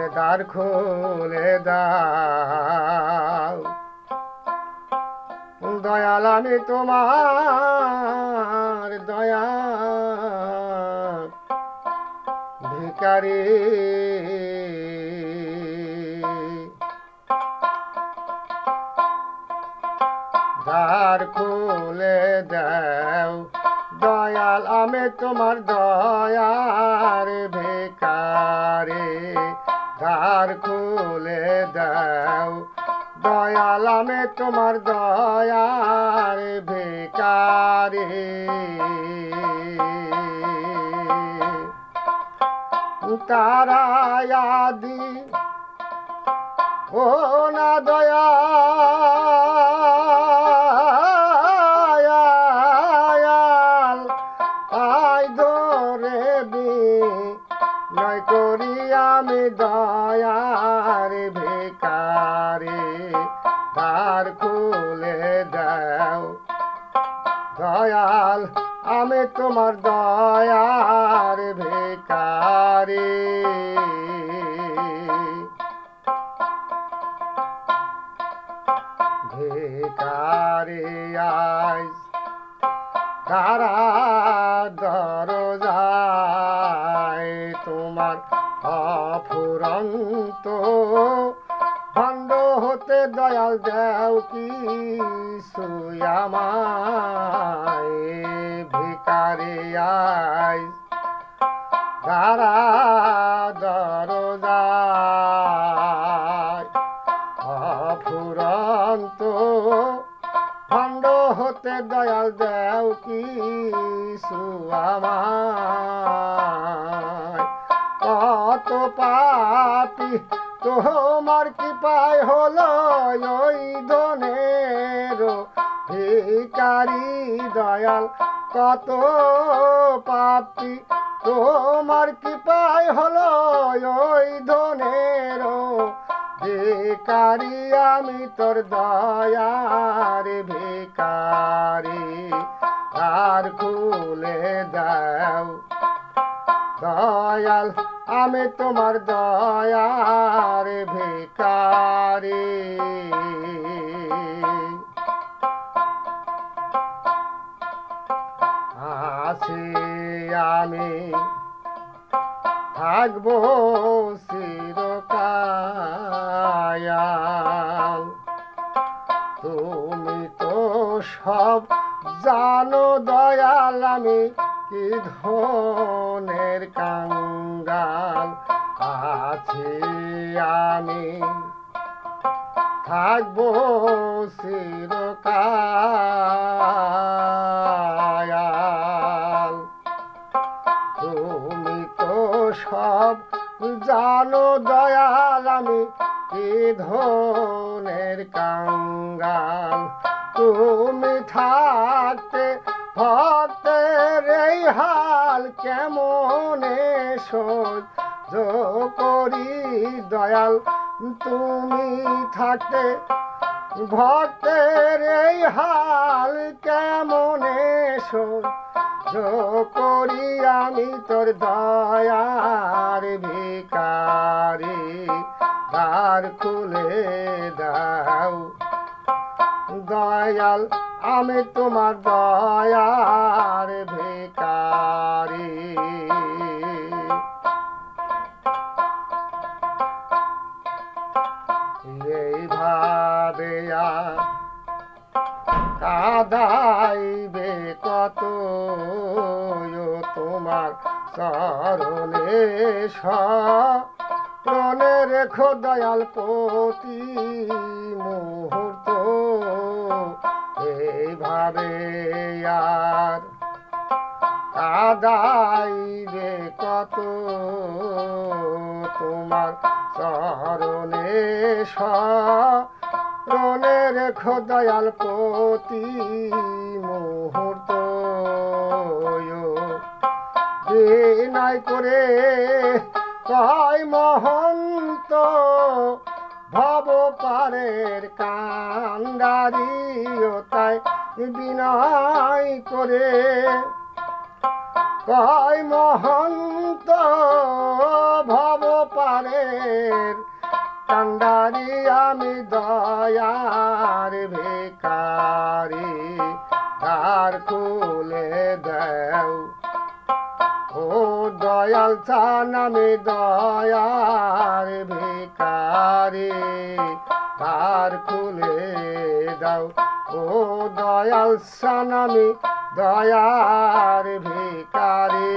ওরে দ্বার খুলে দাও। দয়াল আমি তোমার দয়া ভিকারি দ্বার খুলে দাও। দয়াল আমি তোমার দয়ার ভিকারে দ্বার খুলে দাও। দয়াল আমি তোমার দয়ার ভিকারে তারায়াদি ও না দয়া দয়ার ভিকারে দ্বার খুলে দাও। দয়াল আমি তোমার দয়ার ভিকারে ভিকারে আইস তারা দরজায়। অফুরন্ত ভণ্ড হতে দয়াল দেও কি সুয়ামায় ভিকারে আই তারা দরজায় অফুরন্ত, ভণ্ড হতে দয়াল দেও কি সুয়ামায় কত পাপি, তোমার কি পায় হলো ওই ধনের ভিকারি দয়াল। কত পাপি, তোমার কি পায় হলো ওই ধনের ভিকারি আমি তোর দয়ার ভিকারি আর খুলে দাও। দয়াল, আমি তোমার দয়ার ভিকারি আসি আমি, থাকব চিরকায়াল তুমি তো সব জানো দয়াল, আমি কি ধনের কাঙ্গাল আছি আমি? থাকব চিরকায়াল তুমি তো সব জানো দয়াল, আমি কি ধনের কাঙ্গাল? তুমি থাকতে হাল কেমনে সহ্য করি দয়াল তুমি থাকতে ভক্তের এই হাল কেমনে সহ্য করি আমি তোর দয়ার ভিকারি দ্বার খুলে দাও। দয়াল, আমি তোমার দয়ার ভিকারি কাদাইবে কত তোমার চরণে স্মরণে রেখো দয়াল প্রতি মুহূর্ত। এইভাবে আর কাদাইবে কত তোমার চরণে স্মরণে রেখো দয়াল প্রতি মুহূর্ত বিনয় করে কয় মহন্ত, ভব পারের কান্ডারিও তাই বিনয় করে। কয় মহন্ত কান্ডারি আমি দয়ার ভিকারি তার খুলে দেও। ও দয়াল চান আমি দয়ার ভিকারি তার খুলে দাও। ও দয়াল চান আমি দয়ার ভিকারি